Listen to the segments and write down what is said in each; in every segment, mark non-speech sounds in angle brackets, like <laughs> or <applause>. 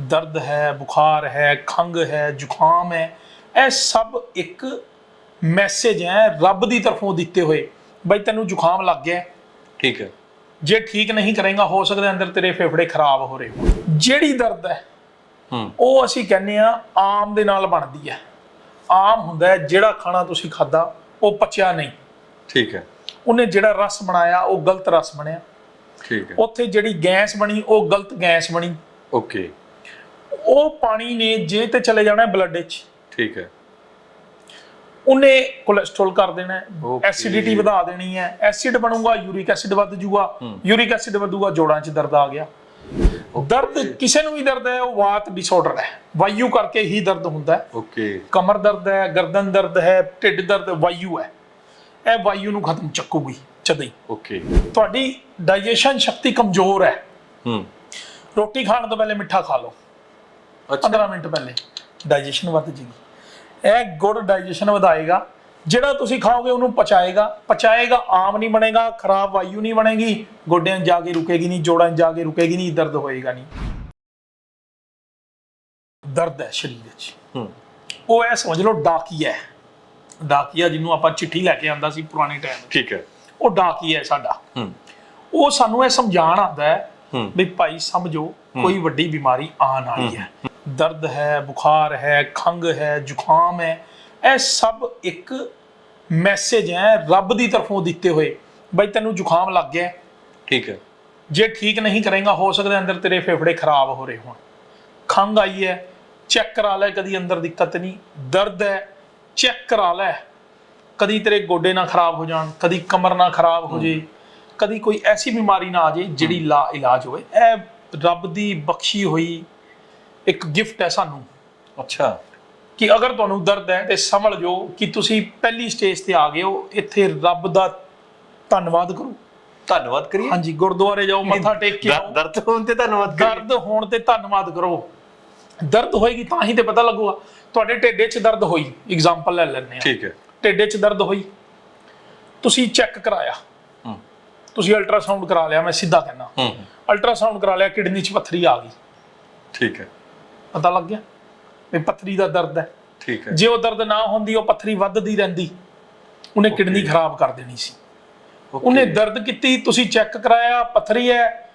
ਦਰਦ ਹੈ ਬੁਖਾਰ ਹੈ ਖੰਗ ਹੈ ਜ਼ੁਕਾਮ ਹੈ ਇਹ ਸਭ ਇੱਕ ਮੈਸੇਜ ਹੈ ਰੱਬ ਦੀ ਤਰਫੋਂ ਦਿੱਤੇ ਹੋਏ। ਬਈ ਤੈਨੂੰ ਜ਼ੁਕਾਮ ਲੱਗ ਗਿਆ। ਠੀਕ ਹੈ। ਜੇ ਠੀਕ ਨਹੀਂ ਕਰੇਗਾ ਹੋ ਸਕਦਾ ਅੰਦਰ ਤੇਰੇ ਫੇਫੜੇ ਖਰਾਬ ਹੋ ਰਹੇ ਹੋਣ। ਜਿਹੜੀ ਦਰਦ ਹੈ ਹੂੰ। ਉਹ ਅਸੀਂ ਕਹਿੰਦੇ ਆ ਆਮ ਦੇ ਨਾਲ ਬਣਦੀ ਹੈ। ਆਮ ਹੁੰਦਾ ਹੈ ਜਿਹੜਾ ਖਾਣਾ ਤੁਸੀਂ ਖਾਦਾ ਉਹ ਪਚਿਆ ਨਹੀਂ। ਠੀਕ ਹੈ। ਉਹਨੇ ਜਿਹੜਾ ਰਸ ਬਣਾਇਆ ਉਹ ਗਲਤ ਰਸ ਬਣਿਆ। ਠੀਕ ਹੈ। ਉੱਥੇ ਜਿਹੜੀ ਗੈਸ ਬਣੀ ਉਹ ਗਲਤ ਗੈਸ ਬਣੀ। ਓਕੇ। ਉਹ ਪਾਣੀ ਨੇ ਜੇ ਤੇ ਚਲੇ ਜਾਣਾ ਬਲੱਡ ਵਿੱਚ। ਠੀਕ ਹੈ। ਉਹਨੇ ਕੋਲੇਸਟ੍ਰੋਲ ਕਰ ਦੇਣਾ. ਐਸਿਡਿਟੀ ਵਧਾ ਦੇਣੀ ਹੈ। ਐਸਿਡ ਬਣੂਗਾ ਯੂਰਿਕ ਐਸਿਡ ਵੱਧ ਜੂਗਾ। ਯੂਰਿਕ ਐਸਿਡ ਵਧੂਗਾ ਜੋੜਾਂ 'ਚ ਦਰਦ ਆ ਗਿਆ। ਦਰਦ ਕਿਸੇ ਨੂੰ ਵੀ ਦਰਦ ਹੈ ਉਹ ਵਾਤ ਡਿਸਆਰਡਰ ਹੈ। ਵਾਯੂ ਕਰਕੇ ਹੀ ਦਰਦ ਹੁੰਦਾ ਹੈ। ਓਕੇ ਕਮਰ ਦਰਦ ਹੈ ਗਰਦਨ ਦਰਦ ਹੈ ਢਿੱਡ ਦਰਦ ਵਾਯੂ ਹੈ। ਇਹ ਵਾਯੂ ਨੂੰ ਖਤਮ ਚੱਕੂਗੀ ਚਦਈ ਓਕੇ ਤੁਹਾਡੀ ਡਾਈਜੈਸ਼ਨ ਸ਼ਕਤੀ ਕਮਜ਼ੋਰ ਹੈ। ਹੂੰ। ਰੋਟੀ ਖਾਣ ਤੋਂ ਪਹਿਲੇ ਮਿੱਠਾ ਖਾ ਲਓ। 15 ਮਿੰਟ ਪਹਿਲੇ। ਡਾਈਜੈਸ਼ਨ ਵੱਧ ਜੇਗੀ ਇਹ ਗੁੱਡ ਡਾਈਜੈਸ਼ਨ ਵਧਾਏਗਾ। ਜਿਹੜਾ ਤੁਸੀਂ ਖਾਓਗੇ ਉਹਨੂੰ ਪਚਾਏਗਾ। ਪਚਾਏਗਾ ਆਮ ਨਹੀਂ ਬਣੇਗਾ ਖਰਾਬ ਵਾਯੂ ਨਹੀਂ ਬਣੇਗੀ। ਗੋਡਿਆਂ ਜਾ ਕੇ ਰੁਕੇਗੀ ਨਹੀਂ ਜੋੜਾਂ ਜਾ ਕੇ ਰੁਕੇਗੀ ਨਹੀਂ ਦਰਦ ਹੋਏਗਾ ਨਹੀਂ। ਦਰਦ ਹੈ ਸਰੀਰ ਵਿੱਚ। ਹੂੰ। ਉਹ ਐ ਸਮਝ ਲਓ ਡਾਕੀਆ ਹੈ। ਡਾਕੀਆ ਜਿਹਨੂੰ ਆਪਾਂ ਚਿੱਠੀ ਲੈ ਕੇ ਆਂਦਾ ਸੀ ਪੁਰਾਣੇ ਟਾਈਮ ਠੀਕ ਹੈ। ਉਹ ਡਾਕੀਆ ਹੈ ਸਾਡਾ। ਹੂੰ। ਉਹ ਸਾਨੂੰ ਇਹ ਸਮਝਾਣ ਆਉਂਦਾ ਹੈ ਵੀ ਭਾਈ ਸਮਝੋ ਕੋਈ ਵੱਡੀ ਬਿਮਾਰੀ ਆਉਣ ਵਾਲੀ ਹੈ। ਦਰਦ ਹੈ ਬੁਖਾਰ ਹੈ ਖੰਗ ਹੈ ਜ਼ੁਕਾਮ ਹੈ ਇਹ ਸਭ ਇੱਕ ਮੈਸੇਜ ਹੈ ਰੱਬ ਦੀ ਤਰਫੋਂ ਦਿੱਤੇ ਹੋਏ। ਬਈ ਤੈਨੂੰ ਜ਼ੁਕਾਮ ਲੱਗ ਗਿਆ। ਠੀਕ ਹੈ। ਜੇ ਠੀਕ ਨਹੀਂ ਕਰੇਗਾ ਹੋ ਸਕਦਾ ਅੰਦਰ ਤੇਰੇ ਫੇਫੜੇ ਖਰਾਬ ਹੋ ਰਹੇ ਹੋਣ। ਖੰਗ ਆਈ ਹੈ ਚੈੱਕ ਕਰਾ ਲੈ ਕਦੀ ਅੰਦਰ ਦਿੱਕਤ ਨਹੀਂ। ਦਰਦ ਹੈ ਚੈੱਕ ਕਰਾ ਲੈ। ਕਦੀ ਤੇਰੇ ਗੋਡੇ ਨਾ ਖਰਾਬ ਹੋ ਜਾਣ ਕਦੀ ਕਮਰ ਨਾ ਖਰਾਬ ਹੋ ਜੇ ਕਦੀ ਕੋਈ ਐਸੀ ਬਿਮਾਰੀ ਨਾ ਆ ਜੇ ਜਿਹੜੀ ਲਾ ਇਲਾਜ ਹੋਵੇ। ਇਹ ਰੱਬ ਦੀ ਬਖਸ਼ੀ ਹੋਈ ਇੱਕ ਗਿਫਟ ਹੈ ਸਾਨੂੰ। ਅੱਛਾ। ਕਿ ਅਗਰ ਤੁਹਾਨੂੰ ਦਰਦ ਹੈ ਤੇ ਸਮਝ ਜਾਓ ਕਿ ਤੁਸੀਂ ਪਹਿਲੀ ਸਟੇਜ ਤੇ ਆ ਗਏ ਹੋ ਇੱਥੇ ਰੱਬ ਦਾ ਧੰਨਵਾਦ ਕਰੋ। ਧੰਨਵਾਦ ਕਰੀਏ? ਹਾਂਜੀ ਗੁਰਦੁਆਰੇ ਜਾਓ ਮੱਥਾ ਟੇਕ ਕੇ ਆਓ। ਦਰਦ ਹੋਣ ਤੇ ਧੰਨਵਾਦ ਕਰੀਏ। ਦਰਦ ਹੋਣ ਤੇ ਧੰਨਵਾਦ ਕਰੋ। ਦਰਦ ਹੋਏਗੀ ਤਾਂ ਹੀ ਤੇ ਪਤਾ ਲੱਗੂਗਾ। ਤੁਹਾਡੇ ਢਿੱਡੇ 'ਚ ਦਰਦ ਹੋਈ। ਐਗਜ਼ਾਮਪਲ ਲੈ ਲੈਂਦੇ ਆ ਠੀਕ ਹੈ। ਢਿੱਡੇ 'ਚ ਦਰਦ ਹੋਈ। ਤੁਸੀਂ ਚੈੱਕ ਕਰਾਇਆ। ਹੂੰ। ਤੁਸੀਂ ਅਲਟਰਾਸਾਊਂਡ ਕਰਾ ਲਿਆ ਮੈਂ ਸਿੱਧਾ ਕਹਿਣਾ ਹੂੰ ਅਲਟਰਾਸਾਊਂਡ ਕਰਾ ਲਿਆ ਕਿਡਨੀ 'ਚ ਪੱਥਰੀ ਆ ਗਈ। ਠੀਕ ਹੈ। ਪਤਾ ਲੱਗ ਗਿਆ ਵੀ ਪੱਥਰੀ ਦਾ ਦਰਦ ਹੈ। ਠੀਕ ਹੈ। ਜੇ ਉਹ ਦਰਦ ਨਾ ਹੁੰਦੀ ਉਹ ਪੱਥਰੀ ਵੱਧਦੀ ਰਹਿੰਦੀ। ਉਹਨੇ ਕਿਡਨੀ ਖਰਾਬ ਕਰ ਦੇਣੀ ਸੀ. ਉਹਨੇ ਦਰਦ ਕੀਤੀ ਤੁਸੀਂ ਚੈੱਕ ਕਰਾਇਆ ਪੱਥਰੀ ਹੈ।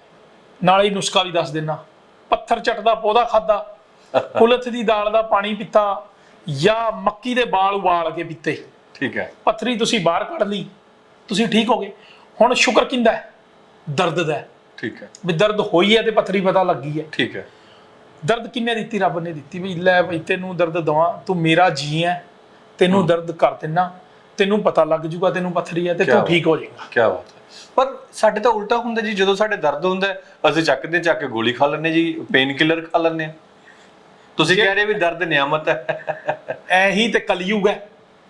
ਨਾਲੇ ਹੀ ਨੁਸਖਾ ਵੀ ਦੱਸ ਦੇਣਾ। ਪੱਥਰ ਚੱਟਦਾ ਪੌਦਾ ਖਾਦਾ। <laughs> ਕੁਲਥ ਦੀ ਦਾਲ ਦਾ ਪਾਣੀ ਪੀਤਾ ਜਾਂ ਮੱਕੀ ਦੇ ਬਾਲ ਉਬਾਲ ਕੇ ਪੀਤੇ। ਠੀਕ ਹੈ। ਪੱਥਰੀ ਤੁਸੀਂ ਬਾਹਰ ਕੱਢ ਲਈ। ਤੁਸੀਂ ਠੀਕ ਹੋ ਗਏ। ਹੁਣ ਸ਼ੁਕਰ ਕਿੰਦਾ ਦਰਦ ਦਾ। ਠੀਕ ਹੈ। ਵੀ ਦਰਦ ਹੋਈ ਹੈ ਤੇ ਪੱਥਰੀ ਪਤਾ ਲੱਗੀ ਹੈ। ਠੀਕ ਹੈ। ਦਰਦ ਕਿੰਨੇ ਦਿੱਤੀ ਰੱਬ ਨੇ ਦਿੱਤੀ? ਵੀ ਲੈ ਬਈ ਤੈਨੂੰ ਦਰਦ ਦਵਾਂ ਤੂੰ ਮੇਰਾ ਜੀ ਹੈ ਤੈਨੂੰ ਦਰਦ ਕਰ ਦਿੰਨਾ ਤੈਨੂੰ ਪਤਾ ਲੱਗ ਜੂਗਾ ਤੈਨੂੰ ਪੱਥਰੀ ਹੈ ਤੇ ਤੂੰ ਠੀਕ ਹੋ ਜਾਏਗਾ। ਕੀ ਬਾਤ ਹੈ। ਪਰ ਸਾਡੇ ਤਾਂ ਉਲਟਾ ਹੁੰਦਾ ਜੀ ਜਦੋਂ ਸਾਡੇ ਦਰਦ ਹੁੰਦਾ ਹੈ, ਅਸੀਂ ਚੱਕਦੇ ਚੱਕ ਕੇ ਗੋਲੀ ਖਾ ਲੈਂਦੇ ਜੀ ਪੇਨ ਕਿਲਰ ਖਾ ਲੈਂਦੇ ਹਾਂ। ਤੁਸੀਂ ਕਹਿ ਰਹੇ ਵੀ ਦਰਦ ਨਿਆਮਤ ਹੈ ਐਹੀ ਤੇ ਕਲਯੁਗ ਹੈ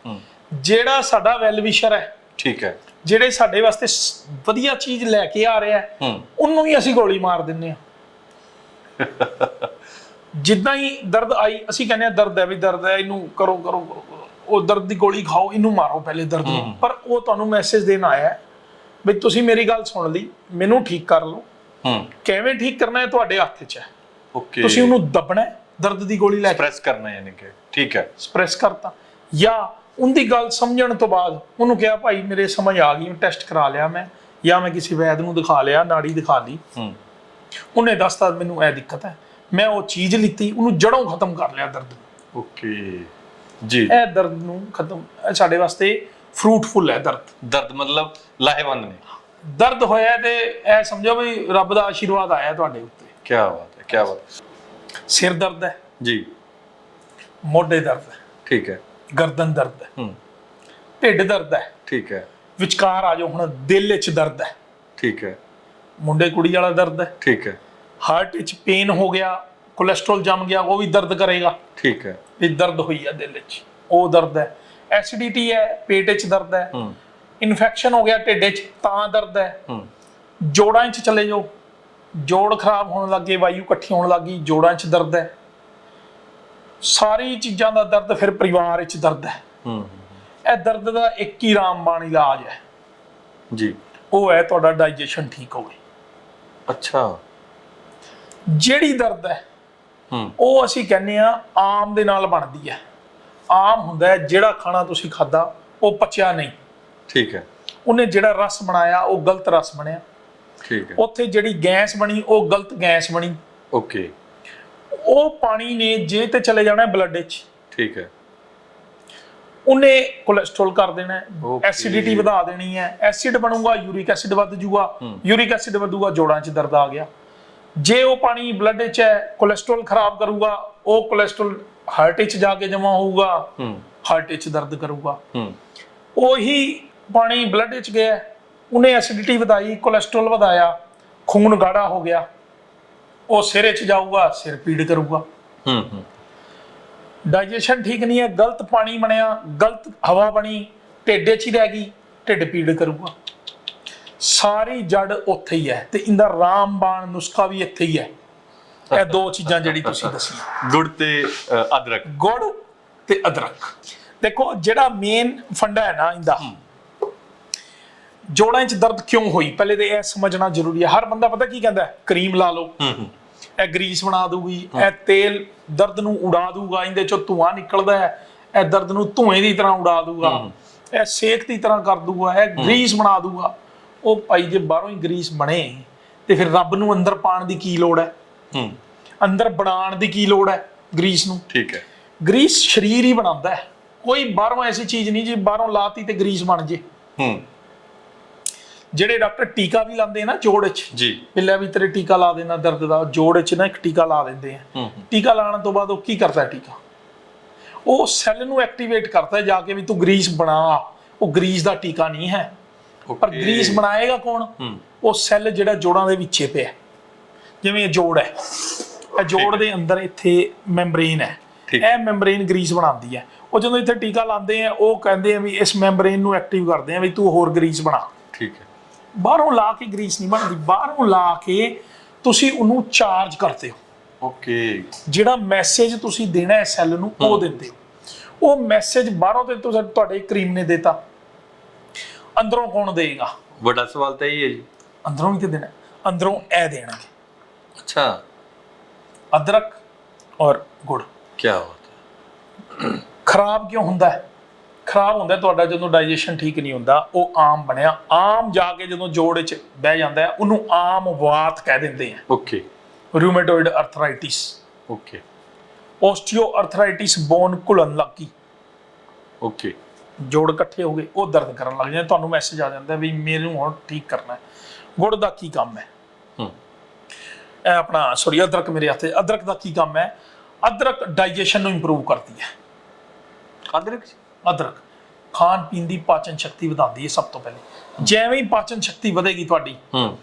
ਹੂੰ। ਜਿਹੜਾ ਸਾਡਾ ਵੈਲਵਿਸ਼ਰ ਹੈ ਠੀਕ ਹੈ ਜਿਹੜੇ ਸਾਡੇ ਵਾਸਤੇ ਵਧੀਆ ਚੀਜ਼ ਲੈ ਕੇ ਆ ਰਿਹਾ ਹੈ ਹੂੰ। ਉਹਨੂੰ ਵੀ ਅਸੀਂ ਗੋਲੀ ਮਾਰ ਦਿੰਨੇ ਆ <laughs> ਜਿੱਦਾਂ ਹੀ ਦਰਦ ਆਈ ਅਸੀਂ ਕਹਿੰਦੇ ਆ ਦਰਦ ਹੈ ਵੀ ਦਰਦ ਹੈ ਇਹਨੂੰ ਕਰੋ ਕਰੋ। ਉਹ ਦਰਦ ਦੀ ਗੋਲੀ ਖਾਓ ਇਹਨੂੰ ਮਾਰੋ ਪਹਿਲੇ ਦਰਦ ਨੂੰ। ਪਰ ਉਹ ਤੁਹਾਨੂੰ ਮੈਸੇਜ ਦੇਣ ਆਇਆ ਹੈ ਵੀ ਤੁਸੀਂ ਮੇਰੀ ਗੱਲ ਸੁਣ ਲਈ ਮੈਨੂੰ ਠੀਕ ਕਰ ਲਓ। ਹੂੰ। ਕਿਵੇਂ ਠੀਕ ਕਰਨਾ ਹੈ? ਤੁਹਾਡੇ ਹੱਥ 'ਚ ਹੈ। ਓਕੇ। ਤੁਸੀਂ ਉਹਨੂੰ ਦੱਬਣਾ ਹੈ, ਦਰਦ ਦੀ ਗੋਲੀ ਲੈ ਕੇ। ਪ੍ਰੈਸ ਕਰਨਾ ਯਾਨੀ ਕਿ। ਠੀਕ ਹੈ। ਸਪਰੈਸ ਕਰਤਾ। ਜਾਂ ਉਹਦੀ ਗੱਲ ਸਮਝਣ ਤੋਂ ਬਾਅਦ ਉਹਨੂੰ ਕਿਹਾ ਭਾਈ ਮੇਰੇ ਸਮਝ ਆ ਗਈ ਟੈਸਟ ਕਰਾ ਲਿਆ ਮੈਂ। ਜਾਂ ਮੈਂ ਕਿਸੇ ਵੈਦ ਨੂੰ ਦਿਖਾ ਲਿਆ ਨਾੜੀ ਦਿਖਾ ਲਈ। ਹੂੰ। ਉਹਨੇ ਦੱਸਤਾ ਮੈਨੂੰ ਇਹ ਦਿੱਕਤ ਹੈ। ਮੈਂ ਉਹ ਚੀਜ਼ ਲਿੱਤੀ ਉਹਨੂੰ ਜੜੋਂ ਖਤਮ ਕਰ ਲਿਆ ਦਰਦ। ਓਕੇ। ਜੀ। ਇਹ ਦਰਦ ਨੂੰ ਖਤਮ ਇਹ ਸਾਡੇ ਵਾਸਤੇ ਫਰੂਟਫੁਲ ਹੈ ਦਰਦ। ਦਰਦ ਮਤਲਬ ਲਾਹੇਵੰਦ ਨੇ। ਦਰਦ ਹੋਇਆ ਤੇ ਇਹ ਸਮਝੋ ਵੀ ਰੱਬ ਦਾ ਆਸ਼ੀਰਵਾਦ ਆਇਆ ਤੁਹਾਡੇ ਉੱਤੇ। ਕੀ ਬਾਤ ਹੈ ਕੀ ਬਾਤ ਸਿਰ ਦਰਦ ਹੈ। ਜੀ। ਮੋਢੇ ਦਰਦ ਹੈ। ਠੀਕ ਹੈ। ਗਰਦਨ ਦਰਦ ਹੈ। ਹੂੰ। ਢਿੱਡ ਦਰਦ ਹੈ। ਠੀਕ ਹੈ। ਵਿਚਕਾਰ ਆ ਜਾਓ ਹੁਣ ਦਿਲ ਵਿੱਚ ਦਰਦ ਹੈ। ਠੀਕ ਹੈ। ਮੁੰਡੇ ਕੁੜੀ ਵਾਲਾ ਦਰਦ ਹੈ। ਠੀਕ ਹੈ। ਹਾਰਟ ਵਿੱਚ ਪੇਨ ਹੋ ਗਿਆ ਕੋਲੇਸਟ੍ਰੋਲ ਜੰਮ ਗਿਆ ਉਹ ਵੀ ਦਰਦ ਕਰੇਗਾ। ਠੀਕ ਹੈ। ਇਹ ਦਰਦ ਹੋਈ ਹੈ ਦਿਲ ਵਿੱਚ। ਉਹ ਦਰਦ ਹੈ। ਐਸਿਡਿਟੀ ਹੈ ਪੇਟ ਵਿੱਚ ਦਰਦ ਹੈ। ਇਨਫੈਕਸ਼ਨ ਹੋ ਗਿਆ ਢਿੱਡ 'ਚ ਤਾਂ ਦਰਦ ਹੈ। ਜੋੜਾਂ 'ਚ ਚਲੇ ਜਾਓ। ਜੋੜ ਖਰਾਬ ਹੋਣ ਲੱਗੇ ਵਾਯੂ ਇਕੱਠੀ ਹੋਣ ਲੱਗੀ ਜੋੜਾਂ 'ਚ ਦਰਦ ਹੈ। ਸਾਰੀ ਚੀਜ਼ਾਂ ਦਾ ਦਰਦ ਫਿਰ ਪਰਿਵਾਰ ਵਿੱਚ ਦਰਦ ਹੈ। ਹੂੰ। ਇਹ ਦਰਦ ਦਾ ਇੱਕ ਹੀ ਰਾਮਬਾਣ ਇਲਾਜ ਹੈ। ਜੀ। ਉਹ ਹੈ ਤੁਹਾਡਾ ਡਾਈਜੈਸ਼ਨ ਠੀਕ ਹੋਵੇ। ਅੱਛਾ। ਜਿਹੜੀ ਦਰਦ ਹੈ ਹੂੰ। ਉਹ ਅਸੀਂ ਕਹਿੰਦੇ ਆ ਆਮ ਦੇ ਨਾਲ ਬਣਦੀ ਹੈ। ਆਮ ਹੁੰਦਾ ਹੈ ਜਿਹੜਾ ਖਾਣਾ ਤੁਸੀਂ ਖਾਦਾ ਉਹ ਪਚਿਆ ਨਹੀਂ। ਠੀਕ ਹੈ। ਉਹਨੇ ਜਿਹੜਾ ਰਸ ਬਣਾਇਆ ਉਹ ਗਲਤ ਰਸ ਬਣਿਆ। ਠੀਕ ਹੈ। ਉੱਥੇ ਜਿਹੜੀ ਗੈਸ ਬਣੀ ਉਹ ਗਲਤ ਗੈਸ ਬਣੀ। ਓਕੇ। ਉਹ ਪਾਣੀ ਨੇ ਜੇ ਤੇ ਚਲੇ ਜਾਣਾ ਬਲੱਡ ਵਿੱਚ। ਠੀਕ ਹੈ। ਉਹਨੇ ਕੋਲੇਸਟ੍ਰੋਲ ਕਰ ਦੇਣਾ. ਐਸਿਡਿਟੀ ਵਧਾ ਦੇਣੀ ਹੈ। ਐਸਿਡ ਬਣੂਗਾ ਯੂਰਿਕ ਐਸਿਡ ਵੱਧ ਜੂਗਾ। ਯੂਰਿਕ ਐਸਿਡ ਵਧੂਗਾ ਜੋੜਾਂ 'ਚ ਦਰਦ ਆ ਗਿਆ। ਜੇ ਉਹ ਪਾਣੀ ਬਲੱਡ 'ਚ ਹੈ ਕੋਲੇਸਟ੍ਰੋਲ ਖਰਾਬ ਕਰੂਗਾ ਉਹ ਕੋਲੇਸਟ੍ਰੋਲ ਹਾਰਟ 'ਚ ਜਾ ਕੇ ਜਮਾ ਹੋਊਗਾ ਹਾਰਟ 'ਚ ਦਰਦ ਕਰੂਗਾ। ਉਹੀ ਪਾਣੀ ਬਲੱਡ 'ਚ ਗਿਆ ਉਹਨੇ ਐਸਿਡਿਟੀ ਵਧਾਈ ਕੋਲੇਸਟ੍ਰੋਲ ਵਧਾਇਆ ਖੂਨ ਗਾੜਾ ਹੋ ਗਿਆ। ਉਹ ਸਿਰ 'ਚ ਜਾਊਗਾ ਸਿਰ ਪੀੜ ਕਰੂਗਾ। ਹੂੰ ਹੂੰ। ਡਾਈਜੈਸ਼ਨ ਠੀਕ ਨਹੀਂ ਹੈ ਗਲਤ ਪਾਣੀ ਬਣਿਆ ਗਲਤ ਹਵਾ ਬਣੀ ਢਿੱਡ 'ਚ ਹੀ ਰਹਿ ਗਈ ਢਿੱਡ ਪੀੜ ਕਰੂਗਾ। ਸਾਰੀ ਜੜ ਉੱਥੇ ਹੀ ਹੈ ਤੇ ਇਹਦਾ ਰਾਮਬਾਣ ਨੁਸਖਾ ਵੀ ਇੱਥੇ ਹੀ ਹੈ। ਇਹ ਦੋ ਚੀਜ਼ਾਂ ਜਿਹੜੀ ਤੁਸੀਂ ਦੱਸੀ ਗੁੜ ਤੇ ਅਦਰਕ। ਗੁੜ ਤੇ ਅਦਰਕ। ਦੇਖੋ ਜਿਹੜਾ ਮੇਨ ਫੰਡਾ ਹੈ ਨਾ ਇਹਦਾ ਜੋੜਾਂ 'ਚ ਦਰਦ ਕਿਉਂ ਹੋਈ? ਪਹਿਲੇ ਤੇ ਇਹ ਸਮਝਣਾ ਜ਼ਰੂਰੀ ਹੈ। ਹਰ ਬੰਦਾ ਪਤਾ ਕੀ ਕਹਿੰਦਾ? ਕਰੀਮ ਲਾ ਲਓ। ਇਹ ਗਰੀਸ ਬਣਾ ਦੂਗੀ ਇਹ ਤੇਲ ਦਰਦ ਨੂੰ ਉਡਾ ਦੂਗਾ ਇਹਦੇ ਚੋਂ ਧੂਆਂ ਨਿਕਲਦਾ ਹੈ। ਇਹ ਦਰਦ ਨੂੰ ਧੂਏ ਦੀ ਤਰ੍ਹਾਂ ਉਡਾ ਦੂਗਾ ਇਹ ਸੇਕ ਦੀ ਤਰ੍ਹਾਂ ਕਰ ਦੂਗਾ ਇਹ ਗਰੀਸ ਬਣਾ ਦੂਗਾ ਉਹ ਭਾਈ ਜੇ ਬਾਹਰੋਂ ਹੀ ਗਰੀਸ ਬਣੇ ਤੇ ਫਿਰ ਰੱਬ ਨੂੰ ਅੰਦਰ ਪਾਣ ਦੀ ਕੀ ਲੋੜ ਹੈ? ਹੂੰ। ਅੰਦਰ ਬਣਾਉਣ ਦੀ ਕੀ ਲੋੜ ਹੈ ਗਰੀਸ ਨੂੰ? ਠੀਕ ਹੈ। ਗਰੀਸ ਸਰੀਰ ਹੀ ਬਣਾਉਂਦਾ ਹੈ। ਕੋਈ ਬਾਹਰੋਂ ਐਸੀ ਚੀਜ਼ ਨਹੀਂ ਜੀ ਬਾਹਰੋਂ ਲਾਤੀ ਤੇ ਗਰੀਸ ਬਣ ਜੇ। ਹੂੰ। ਜਿਹੜੇ ਡਾਕਟਰ ਟੀਕਾ ਵੀ ਲਾਉਂਦੇ ਨਾ ਜੋੜ 'ਚ ਜੀ। ਪਿੱਲਾ ਵੀ ਤੇਰੇ ਟੀਕਾ ਲਾ ਦੇਣਾ ਦਰਦ ਦਾ ਜੋੜ 'ਚ ਨਾ ਇੱਕ ਟੀਕਾ ਲਾ ਦਿੰਦੇ ਆ। ਟੀਕਾ ਲਾਉਣ ਤੋਂ ਬਾਅਦ ਉਹ ਕੀ ਕਰਦਾ ਟੀਕਾ? ਉਹ ਸੈੱਲ ਨੂੰ ਐਕਟੀਵੇਟ ਕਰਦਾ ਜਾ ਕੇ ਵੀ ਤੂੰ ਗਰੀਸ ਬਣਾ। ਉਹ ਗਰੀਸ ਦਾ ਟੀਕਾ ਨਹੀਂ ਹੈ। ਪਰ. ਗਰੀਸ ਬਣਾਏਗਾ ਕੌਣ? ਉਹ ਸੈੱਲ ਜਿਹੜਾ ਜੋੜਾਂ ਦੇ ਵਿੱਚੇ ਪਿਆ ਜਿਵੇਂ ਇਹ ਜੋੜ ਹੈ। ਇਹ ਜੋੜ ਦੇ ਅੰਦਰ ਇੱਥੇ ਮੈਂਬਰੇਨ ਹੈ। ਇਹ ਮੈਂਬਰੇਨ ਗਰੀਸ ਬਣਾਉਂਦੀ ਹੈ। ਉਹ ਜਦੋਂ ਇੱਥੇ ਟੀਕਾ ਲਾਉਂਦੇ ਆ ਉਹ ਕਹਿੰਦੇ ਆ ਵੀ ਇਸ ਮੈਂਬਰੇਨ ਨੂੰ ਐਕਟਿਵ ਕਰਦੇ ਆ ਵੀ ਤੂੰ ਹੋਰ ਗਰੀਸ ਬਣਾ। ਠੀਕ ਹੈ। ਬਾਹਰੋਂ ਲਾ ਕੇ ਗਰੀਸ ਨਹੀਂ ਬਣਦੀ। ਬਾਹਰੋਂ ਲਾ ਕੇ ਤੁਸੀਂ ਉਹਨੂੰ ਚਾਰਜ ਕਰਦੇ ਹੋ। ਓਕੇ ਜਿਹੜਾ ਮੈਸੇਜ ਤੁਸੀਂ ਦੇਣਾ ਹੈ ਸੈੱਲ ਨੂੰ ਉਹ ਦਿੰਦੇ ਹੋ। ਉਹ ਮੈਸੇਜ ਬਾਹਰੋਂ ਤੇ ਤੁਹਾਡੇ ਕਰੀਮ ਨੇ ਦਿੱਤਾ। ਅੰਦਰੋਂ ਕੌਣ ਦੇਗਾ ਵੱਡਾ ਸਵਾਲ ਤਾਂ ਇਹ ਹੈ ਜੀ। ਅੰਦਰੋਂ ਵੀ ਤੇ ਦੇਣਾ। ਅੰਦਰੋਂ ਇਹ ਦੇਣਗੇ। ਅੱਛਾ। ਅਦਰਕ ਔਰ ਗੁੜ। ਕੀ ਬਾਤ ਹੈ। ਖਰਾਬ ਕਿਉਂ ਹੁੰਦਾ ਹੈ? ਖਰਾਬ ਹੁੰਦਾ ਤੁਹਾਡਾ ਜਦੋਂ ਡਾਈਜੈਸ਼ਨ ਠੀਕ ਨਹੀਂ ਹੁੰਦਾ ਉਹ ਆਮ ਬਣਿਆ। ਆਮ ਜਾ ਕੇ ਜਦੋਂ ਜੋੜ 'ਚ ਬਹਿ ਜਾਂਦਾ ਹੈ ਉਹਨੂੰ ਆਮ ਵਾਤ ਕਹਿ ਦਿੰਦੇ ਆ। Okay. Rheumatoid arthritis okay. Osteoarthritis bone ਘੁਲਣ ਲੱਗੀ ਓਕੇ। ਜੋੜ ਇਕੱਠੇ ਹੋ ਗਏ ਉਹ ਦਰਦ ਕਰਨ ਲੱਗ ਜਾਂਦੇ ਤੁਹਾਨੂੰ ਮੈਸੇਜ ਆ ਜਾਂਦਾ ਵੀ ਮੈਨੂੰ ਹੁਣ ਠੀਕ ਕਰਨਾ ਹੈ। ਗੁੜ ਦਾ ਕੀ ਕੰਮ ਹੈ? ਹੂੰ। ਇਹ ਆਪਣਾ ਸੌਰੀ ਅਦਰਕ ਮੇਰੇ ਹੱਥੇ ਅਦਰਕ ਦਾ ਕੀ ਕੰਮ ਹੈ? ਅਦਰਕ ਡਾਈਜੈਸ਼ਨ ਨੂੰ ਇੰਪਰੂਵ ਕਰਦੀ ਹੈ। ਅਦਰਕ ਅਦਰਕ। ਖਾਣ ਪੀਣ ਦੀ ਪਾਚਨ ਸ਼ਕਤੀ ਵਧਾਉਂਦੀ ਹੈ ਸਭ ਤੋਂ ਪਹਿਲੇ। ਜਿਵੇਂ ਹੀ ਪਾਚਨ ਸ਼ਕਤੀ ਵਧੇਗੀ ਤੁਹਾਡੀ ਹੂੰ।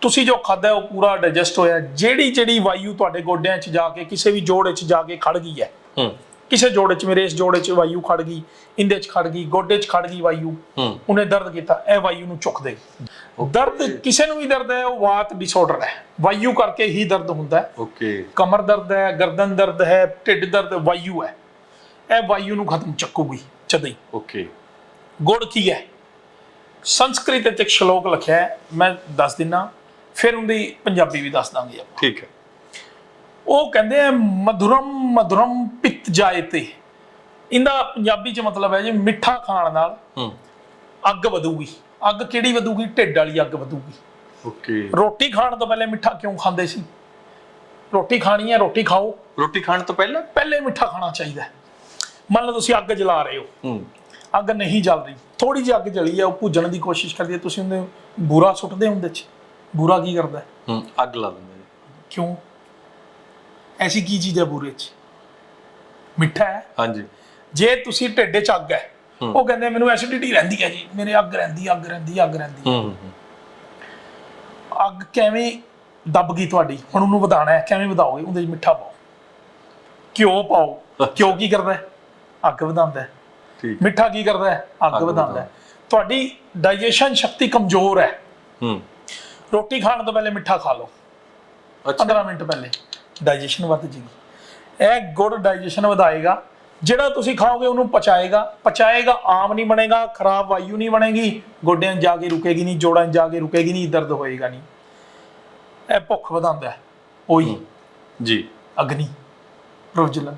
ਤੁਸੀਂ ਜੋ ਖਾਦਾ ਉਹ ਪੂਰਾ ਡਾਈਜੈਸਟ ਹੋਇਆ ਜਿਹੜੀ ਜਿਹੜੀ ਵਾਯੂ ਤੁਹਾਡੇ ਗੋਡਿਆਂ 'ਚ ਜਾ ਕੇ ਕਿਸੇ ਵੀ ਜੋੜ 'ਚ ਜਾ ਕੇ ਖੜ ਗਈ ਹੈ ਹੂੰ। ਕਿਸੇ ਜੋੜੇ 'ਚ ਮੇਰੇ ਇਸ ਜੋੜੇ 'ਚ ਵਾਯੂ ਖੜ ਗਈ ਇੰਦੇ 'ਚ ਖੜ ਗਈ ਗੋਡੇ 'ਚ ਖੜ ਗਈ ਵਾਯੂ। ਉਹਨੇ ਦਰਦ ਕੀਤਾ ਇਹ ਵਾਯੂ ਨੂੰ ਚੁੱਕ ਦੇਗੀ ਦਰਦ ਕਿਸੇ ਨੂੰ ਵੀ ਦਰਦ ਹੈ ਉਹ ਵਾਤ ਡਿਸਆਰਡਰ ਹੈ। ਵਾਯੂ ਕਰਕੇ ਹੀ ਦਰਦ ਹੁੰਦਾ ਹੈ। ਓਕੇ ਕਮਰ ਦਰਦ ਹੈ ਗਰਦਨ ਦਰਦ ਹੈ ਢਿੱਡ ਦਰਦ ਵਾਯੂ ਹੈ। ਇਹ ਵਾਯੂ ਨੂੰ ਖਤਮ ਚੱਕੂਗੀ ਚਦਈ ਓਕੇ ਗੁੜ ਕੀ ਹੈ? ਸੰਸਕ੍ਰਿਤ ਵਿੱਚ ਇੱਕ ਸ਼ਲੋਕ ਲਿਖਿਆ ਹੈ ਮੈਂ ਦੱਸ ਦਿੰਨਾ ਫਿਰ ਉਹਦੀ ਪੰਜਾਬੀ ਵੀ ਦੱਸ ਦਾਂਗੇ ਆਪਾਂ। ਠੀਕ ਹੈ। ਉਹ ਕਹਿੰਦੇ ਆ ਮਧੁਰਮ ਮਧੁਰਮ ਪਿੱਤ ਜਾਇਤੇ ਇਹਦਾ ਪੰਜਾਬੀ ਚ ਮਤਲਬ ਹੈ ਜੀ ਮਿੱਠਾ ਖਾਣ ਨਾਲ ਹੂੰ। ਅੱਗ ਵਧੂਗੀ। ਅੱਗ ਕਿਹੜੀ ਵਧੂਗੀ? ਢਿੱਡ ਵਾਲੀ ਅੱਗ ਵਧੂਗੀ। ਓਕੇ। ਰੋਟੀ ਖਾਣ ਤੋਂ ਪਹਿਲੇ ਮਿੱਠਾ ਕਿਉਂ ਖਾਂਦੇ ਸੀ? ਰੋਟੀ ਖਾਣੀ ਹੈ ਰੋਟੀ ਖਾਓ। ਰੋਟੀ ਖਾਣ ਤੋਂ ਪਹਿਲਾਂ? ਪਹਿਲੇ ਮਿੱਠਾ ਖਾਣਾ ਚਾਹੀਦਾ। ਮੰਨ ਲਓ ਤੁਸੀਂ ਅੱਗ ਜਲਾ ਰਹੇ ਹੋ। ਹੂੰ। ਅੱਗ ਨਹੀਂ ਜਲ ਰਹੀ। ਥੋੜੀ ਜਿਹੀ ਅੱਗ ਜਲੀ ਹੈ ਉਹ ਭੁੱਜਣ ਦੀ ਕੋਸ਼ਿਸ਼ ਕਰਦੀ ਹੈ। ਤੁਸੀਂ ਉਹਦੇ ਬੂਰਾ ਸੁੱਟਦੇ ਹੋ ਉਹਦੇ ਚ? ਬੂਰਾ ਕੀ ਕਰਦਾ ਹੈ? ਅੱਗ ਲਾ ਦਿੰਦੇ। ਕਿਉਂ? ਐਸੀ ਕੀ ਚੀਜ਼ ਹੈ ਬੂਰੇ ਚ? ਮਿੱਠਾ ਹੈ। ਹਾਂਜੀ। ਜੇ ਤੁਸੀਂ ਢਿੱਡ 'ਚ ਅੱਗ ਹੈ। ਉਹ ਕਹਿੰਦੇ ਮੈਨੂੰ ਐਸਿਡਿਟੀ ਰਹਿੰਦੀ ਹੈ ਜੀ। ਮੇਰੇ ਅੱਗ ਰਹਿੰਦੀ ਅੱਗ ਰਹਿੰਦੀ ਅੱਗ ਰਹਿੰਦੀ ਹੂੰ। ਹੂੰ ਅੱਗ ਕਿਵੇਂ ਦੱਬ ਗਈ ਤੁਹਾਡੀ? ਹੁਣ ਉਹਨੂੰ ਵਧਾਣਾ ਹੈ। ਕਿਵੇਂ ਵਧਾਓਗੇ? ਉਹਦੇ 'ਚ ਮਿੱਠਾ ਪਾਓ। ਘਿਓ ਪਾਓ। ਘਿਓ ਕੀ ਕਰਦਾ ਹੈ? ਅੱਗ ਵਧਾਉਂਦਾ ਹੈ। ਠੀਕ। ਮਿੱਠਾ ਕੀ ਕਰਦਾ ਹੈ? ਅੱਗ ਅੱਗ ਵਧਾਉਂਦਾ ਹੈ। ਤੁਹਾਡੀ ਡਾਈਜੈਸ਼ਨ ਸ਼ਕਤੀ ਕਮਜ਼ੋਰ ਹੈ। ਹੂੰ। ਰੋਟੀ ਖਾਣ ਤੋਂ ਪਹਿਲੇ ਮਿੱਠਾ ਖਾ ਲਓ। ਅੱਛਾ। 15 ਮਿੰਟ ਪਹਿਲੇ। ਡਾਈਜੈਸ਼ਨ ਵੱਧ ਜੇਗੀ। ਇਹ ਗੁੜ ਡਾਈਜੈਸ਼ਨ ਵਧਾਏਗਾ। ਜਿਹੜਾ ਤੁਸੀਂ ਖਾਓਗੇ ਉਹਨੂੰ ਪਚਾਏਗਾ। ਪਚਾਏਗਾ ਆਮ ਨਹੀਂ ਬਣੇਗਾ ਖਰਾਬ ਵਾਯੂ ਨਹੀਂ ਬਣੇਗੀ। ਗੋਡਿਆਂ ਜਾ ਕੇ ਰੁਕੇਗੀ ਨਹੀਂ ਜੋੜਾਂ ਜਾ ਕੇ ਰੁਕੇਗੀ ਨਹੀਂ ਦਰਦ ਹੋਏਗਾ ਨਹੀਂ। ਇਹ ਭੁੱਖ ਵਧਾਉਂਦਾ ਹੈ। ਉਹੀ ਜੀ। ਅਗਨੀ ਪ੍ਰੋਜਲਨ।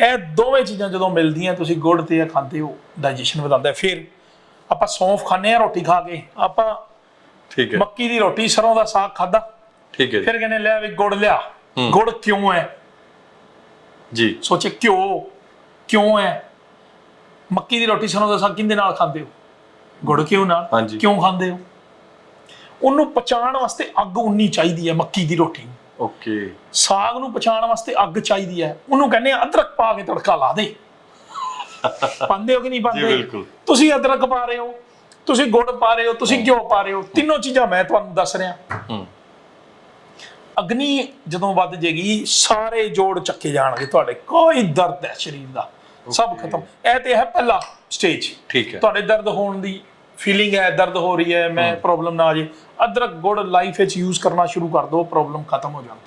ਇਹ ਦੋਵੇਂ ਚੀਜ਼ਾਂ ਜਦੋਂ ਮਿਲਦੀਆਂ ਤੁਸੀਂ ਗੁੜ ਤੇ ਇਹ ਖਾਂਦੇ ਹੋ ਡਾਈਜੈਸ਼ਨ ਵਧਾਉਂਦਾ। ਫਿਰ ਆਪਾਂ ਸੌਂਫ ਖਾਂਦੇ ਆ ਰੋਟੀ ਖਾ ਕੇ। ਆਪਾਂ ਠੀਕ ਹੈ। ਮੱਕੀ ਦੀ ਰੋਟੀ ਸਰੋਂ ਦਾ ਸਾਗ ਖਾਦਾ ਠੀਕ ਹੈ। ਫਿਰ ਕਹਿੰਦੇ ਲਿਆ ਵੀ ਗੁੜ ਲਿਆ। ਗੁੜ ਕਿਉਂ ਹੈ? ਜੀ। ਸੋਚੇ ਕਿਉਂ? ਕਿਉਂ ਹੈ ਮੱਕੀ ਦੀ ਰੋਟੀ ਸਰੋਂ ਦਾ ਸਾਗ ਕਿੰਦੇ ਨਾਲ ਖਾਂਦੇ ਹੋ? ਗੁੜ ਕਿਉਂ ਨਾਲ। ਕਿਉਂ ਖਾਂਦੇ ਹੋ? ਉਹਨੂੰ ਪਚਾਉਣ ਵਾਸਤੇ ਅੱਗ ਉਨੀ ਚਾਹੀਦੀ ਹੈ ਮੱਕੀ ਦੀ ਰੋਟੀ ਨੂੰ। ਓਕੇ। ਸਾਗ ਨੂੰ ਪਚਾਉਣ ਵਾਸਤੇ ਅੱਗ ਚਾਹੀਦੀ ਹੈ ਉਹਨੂੰ ਕਹਿੰਦੇ ਆ ਅਦਰਕ ਪਾ ਕੇ ਤੜਕਾ ਲਾ ਦੇ। <laughs> ਪਾਉਂਦੇ ਹੋ ਕਿ ਨਹੀਂ ਪਾਉਂਦੇ। ਤੁਸੀਂ ਅਦਰਕ ਪਾ ਰਹੇ ਹੋ ਤੁਸੀਂ ਗੁੜ ਪਾ ਰਹੇ ਹੋ ਤੁਸੀਂ ਘਿਓ ਪਾ ਰਹੇ ਹੋ। ਤਿੰਨੋਂ ਚੀਜ਼ਾਂ ਮੈਂ ਤੁਹਾਨੂੰ ਦੱਸ ਰਿਹਾ। ਹੂੰ। ਅਗਨੀ ਜਦੋਂ ਵੱਧ ਜੇਗੀ ਸਾਰੇ ਜੋੜ ਚੱਕੇ ਜਾਣਗੇ ਤੁਹਾਡੇ। ਕੋਈ ਦਰਦ ਹੈ ਸਰੀਰ ਦਾ। ਸਭ ਖਤਮ। ਇਹ ਤੇ ਹੈ ਪਹਿਲਾ ਸਟੇਜ ਠੀਕ ਹੈ। ਤੁਹਾਡੇ ਦਰਦ ਹੋਣ ਦੀ ਫੀਲਿੰਗ ਹੈ ਦਰਦ ਹੋ ਰਹੀ ਹੈ ਮੈਂ ਪ੍ਰੋਬਲਮ ਨਾ ਆ ਜੇ। ਅਦਰਕ ਗੁੜ ਲਾਈਫ ਵਿੱਚ ਯੂਜ਼ ਕਰਨਾ ਸ਼ੁਰੂ ਕਰ ਦਿਓ ਪ੍ਰੋਬਲਮ ਖਤਮ ਹੋ ਜਾਂਦੀ